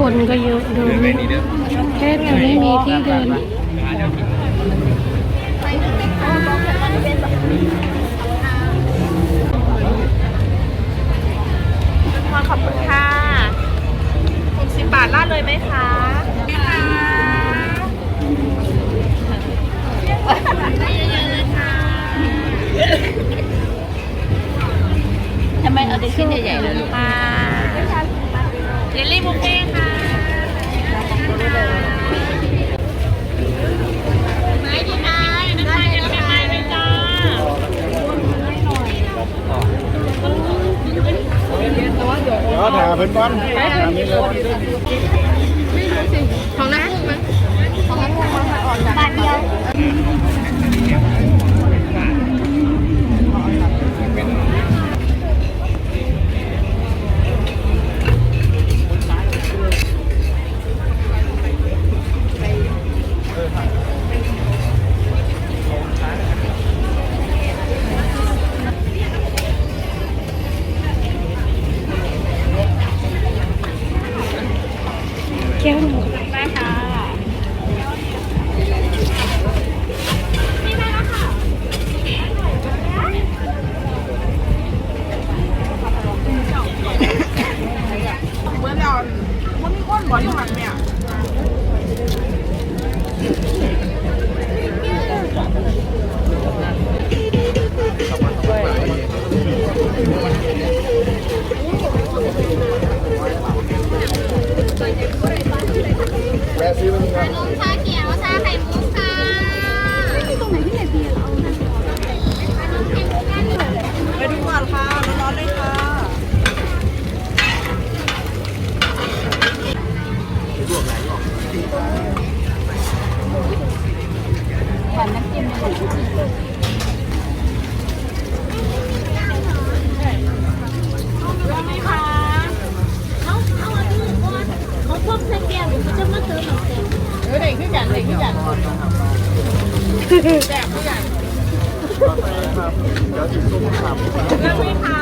กินก็เยอะคนก็เยอะดูแทบจะไม่มีที่เดินพอขอบคุณค่ะ60บาทล่าดเลยไหมคะค่ะ 还 ซื้อมันก่อนมชาเขียวชาไข่มุกค่ะตรงไหนที่ไหนเบียร์เอาไปดูก่อนค่ะร้อนๆเลยค่ะเออเด็กขึ้นกัน เด็กขึ้นกันแจกขึ้นกันเรื่องไหมคะ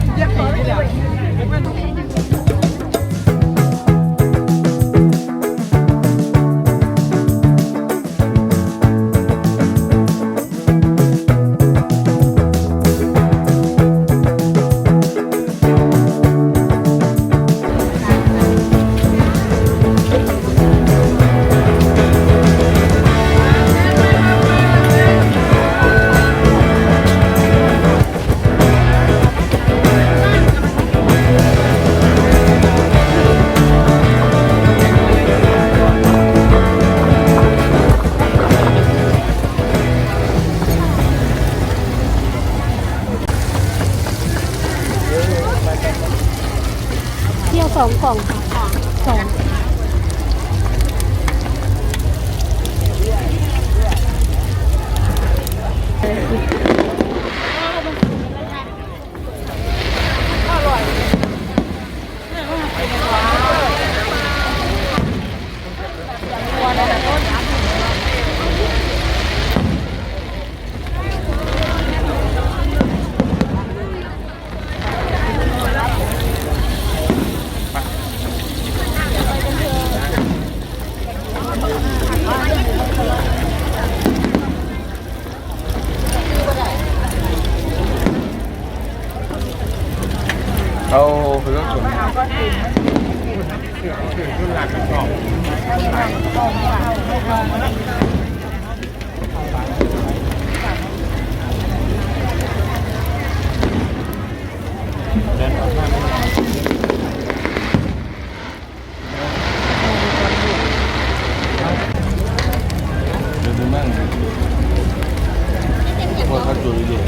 เที่ยวสองกล่องค่ะสอง เอาเพิ่นส่งเดี๋ยวดูมั่งพวกเขาจุยดิ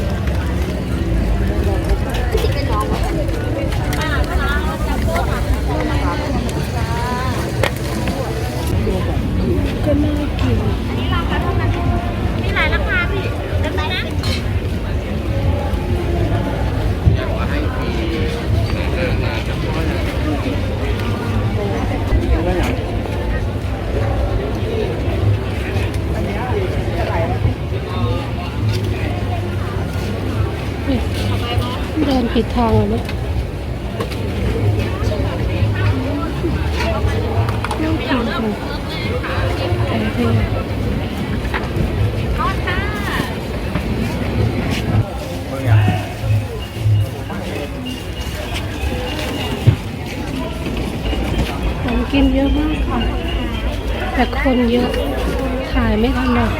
ก็น่ากิน นี่ราคาเท่านั้นมีหลายราคาพี่จำได้นะ เผิดทางเนี่ยน่ากินเทศทอดค่ะของกินเยอะมากค่ะ แต่คนเยอะขายไม่ทันหรอก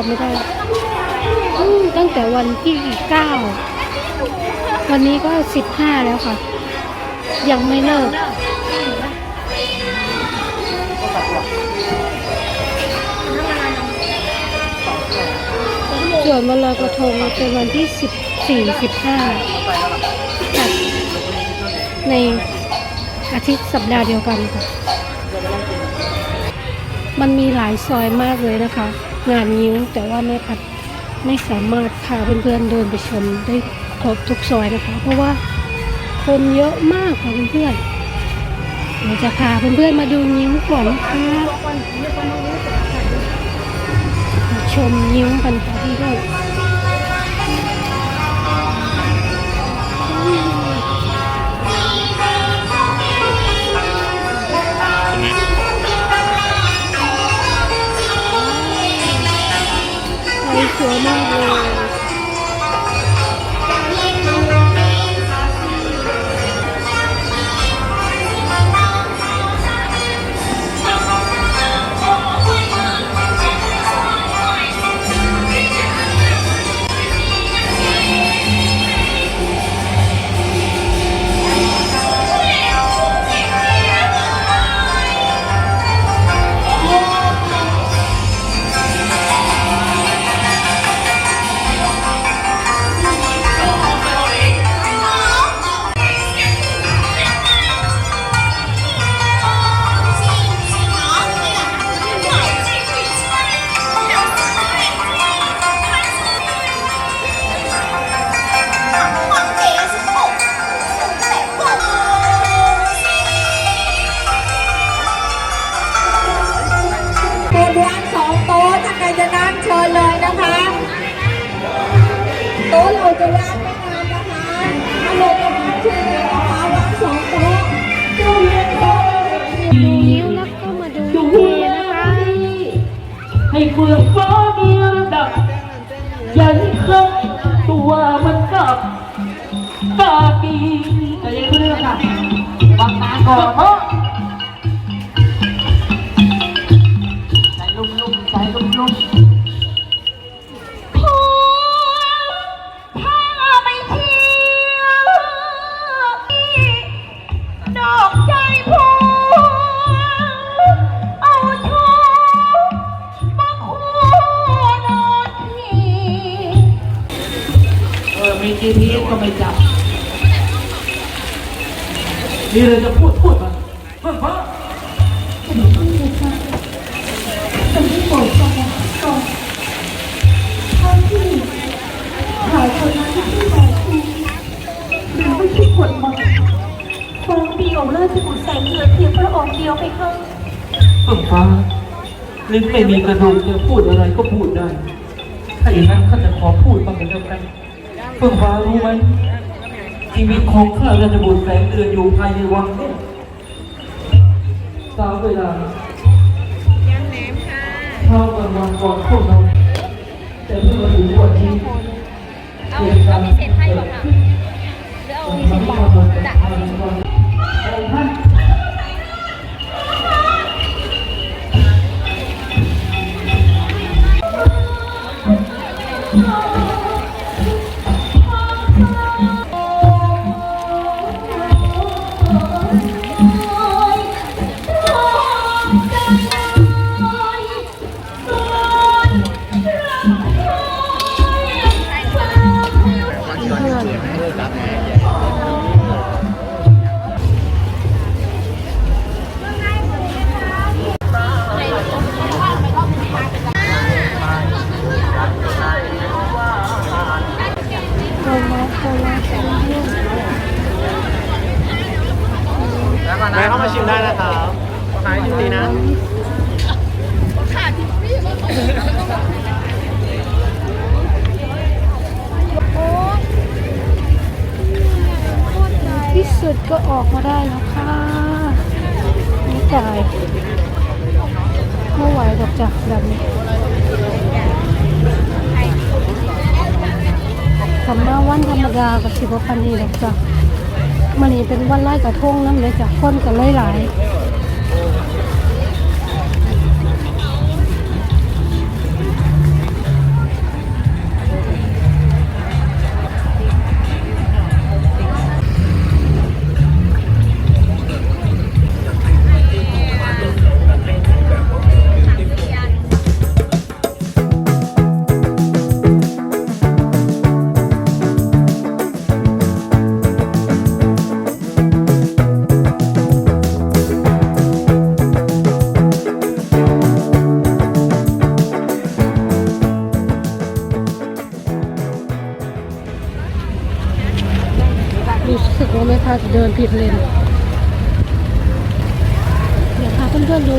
จำไม่ได้อืมตั้งแต่วันที่เก้าวันนี้ก็สิบห้าแล้วค่ะ ยังไม่เลิกส่วนวันลอยกระทงเป็นวันที่สิบสี่สิบห้าจัดในอาทิตย์สัปดาห์เดียวกันค่ะ มันมีหลายซอยมากเลยนะคะ งานนิ้วแต่ว่าแม่พัดไม่สามารถพาเพื่อนๆเดินไปชมได้ครบทุกซอยนะคะ เพราะว่าคนเยอะมากค่ะเพื่อนๆเดี๋ยวจะพาเพื่อนๆมาดูนิ้วก่อนนะคะชมนิ้วกันค่ะเพื่อนๆ ไฟส ตากีแต่ยังเพื่อนค่ะวางตาก่อน มาเพื่อนพ่อขาที่หายคนนั้นที่ไม่บอกคุณหรือไม่ใช่คนมาทรงเดียวเลิศสมุทรแสงเงินเพียงพระองค์เดียวไปค่ะเพื่อนฟ้าลิ้นไม่มีกระดูกจะพูดอะไรก็พูดได้ ถ้าอย่างนั้นข้าจะขอพูดบ้างกันแล้วกันเพื่อนฟ้ารู้ไหมชีวิตของข้าราชบุตรแสงเดือนอยู่ภายในวังเนี่ย ตามเวลายำแหนมค่ะางวัลก่อนพวกเราแต่เมื่อมาถึงวันนี้เอาเอาพิเศษให้ก่อนค่ะหรือเอาสิบบาทจ้ะเอาสิบบ พื่อน สุดก็ออกมาได้แล้วค่ะนี่จ่ายไม่ไหวหรอกจ้ะแบบนี้สำหรับวันธรรมดากับสิบพันนี่หรอกจ้ะมันนี่เป็นวันไล่กระทงน้ำเลยจ้ะคนกันหลายๆ ผิดเลนเดี๋ยวพาเพื่อนๆดู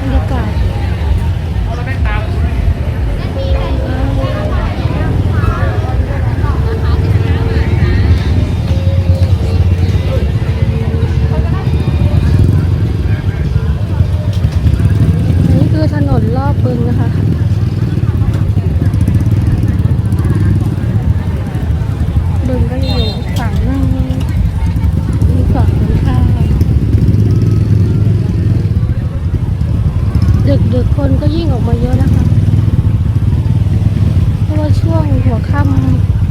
บรรยากาศอันนี้คือถนนรอบบึงนะคะ บึงก็อยู่ฝั่งนึงมีฝั่งตรงข้ามดึกดึกๆคนก็ยิ่งออกมาเยอะนะคะ เพราะว่าช่วงหัว ค่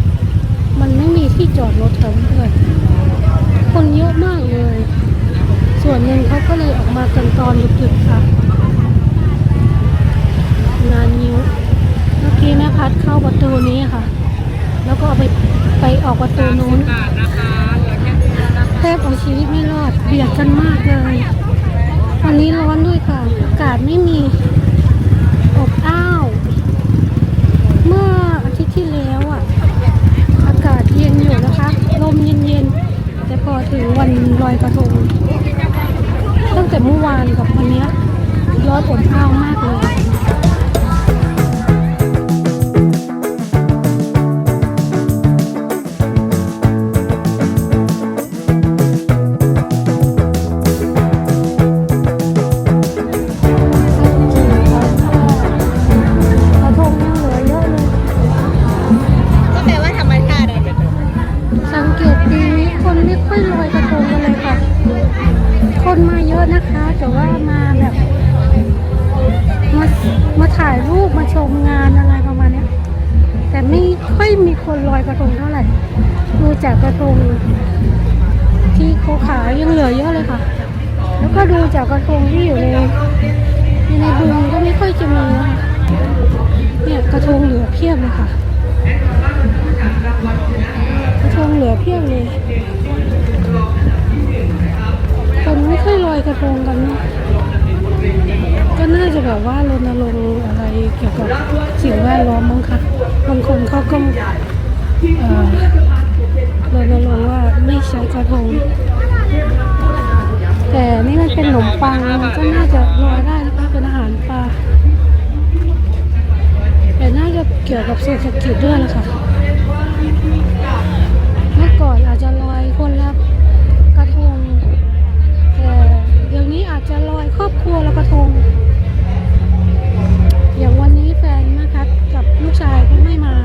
ำมันไม่มีที่จอดรถค่ะเพื่อนคนเยอะมากเลย ส่วนหนึ่งเขาก็เลยออกมากันตอนดึกๆค่ะ งานนิ้วเมื่อกี้แม่พัดเข้าประตูนี้ค่ะ แล้วก็เอาไปไปออกประตูนู้นแทบเอาชีวิตไม่รอดเบียดกันมากเลย วันนี้ร้อนด้วยค่ะ อากาศไม่มีอบอ้าว เมื่ออาทิตย์ที่แล้วอะ อากาศเย็นอยู่นะคะ ลมเย็นๆ แต่พอ ถึงวันลอยกระทงตั้งแต่เมื่อวานกับวันนี้ร้อนอบอ้าวมากเลย มีคนลอยกระทงเท่าไหร่ดูจากกระทงที่เขาขายยังเหลือเยอะเลยค่ะ แล้วก็ดูจากกระทงที่อยู่ในในบึงก็ไม่ค่อยจะมีนะคะเนี่ยกระทงเหลือเพียบเลยค่ะ กระทงเหลือเพียบเลยคนไม่ค่อยลอยกระทงกันนะก็น่าจะแบบว่ารณรงค์อะไร เกี่ยวกับสิ่งแวดล้อมมั้งคะบางคนเขาก็เอ่อรณรงค์ว่าไม่ใช้กระทง แต่นี่มันเป็นขนมปังก็น่าจะลอยได้นะคะเป็นอาหารปลาแต่น่าจะเกี่ยวกับเศรษฐกิจด้วยแหละค่ะเมื่อก่อนอาจจะลอยคนละกระทงแต่เดี๋ยวนี้อาจจะลอยครอบครัวละกระทง แฟนนะคะกับลูกชายก็ไม่มา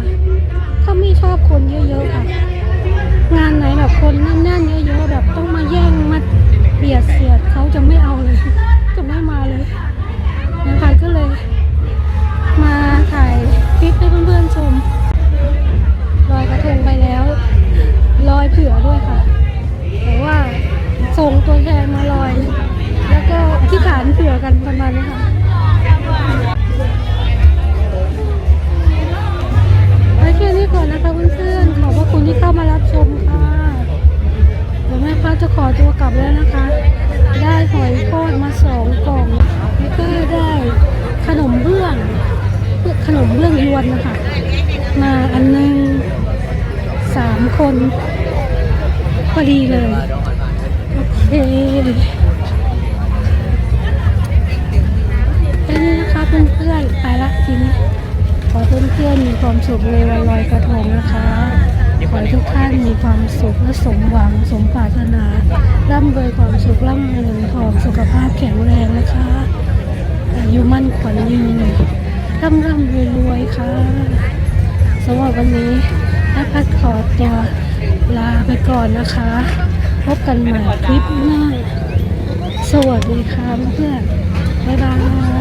ก็ไม่ชอบคนเยอะๆค่ะ งานไหนแบบคนแน่นๆเยอะๆแบบต้องมาแย่งมาเบียดเสียดเขาจะไม่เอาเลย จะไม่มาเลยนะคะก็เลย มาถ่ายคลิปให้เพื่อนๆชมลอยกระทงไปแล้วลอยเผื่อด้วยค่ะแต่ว่าส่งตัวแทนมาลอย แล้วก็ที่ฐานเผื่อกันประมาณนี้ค่ะ ค่นี้ก่อนนะคะเพื่อนๆ ขอบพระคุณที่เข้ามารับชมค่ะเดี๋ยวแม่พัดจะขอตัวกลับแล้วนะคะ ได้หอยทอดมาสองกล่องแล้วก็ได้ขนมเบื้องขนมเบื้องยวนนะคะ มาอันหนึงสามคนพอดีเลย โอเคแค่นี้นะคะเพื่อนๆ ไปละทีนี้ อเพื่อนๆมีความสุขในวันลอยกระทงนะคะขอให้ทุกท่านมีความสุขและสมหวังสมปรารถนาร่ำรวยความสุขร่ำรวยเงินทองสุขภาพแข็งแรงนะคะอายุมั่นขวัญยืนร่ำร่ำรวยรวยค่ะสำหรับวันนี้แม่พัดขอตัวลาไปก่อนนะคะ พบกันใหม่คลิปหน้า สวัสดีค่ะเพื่อนบ๊ายบาย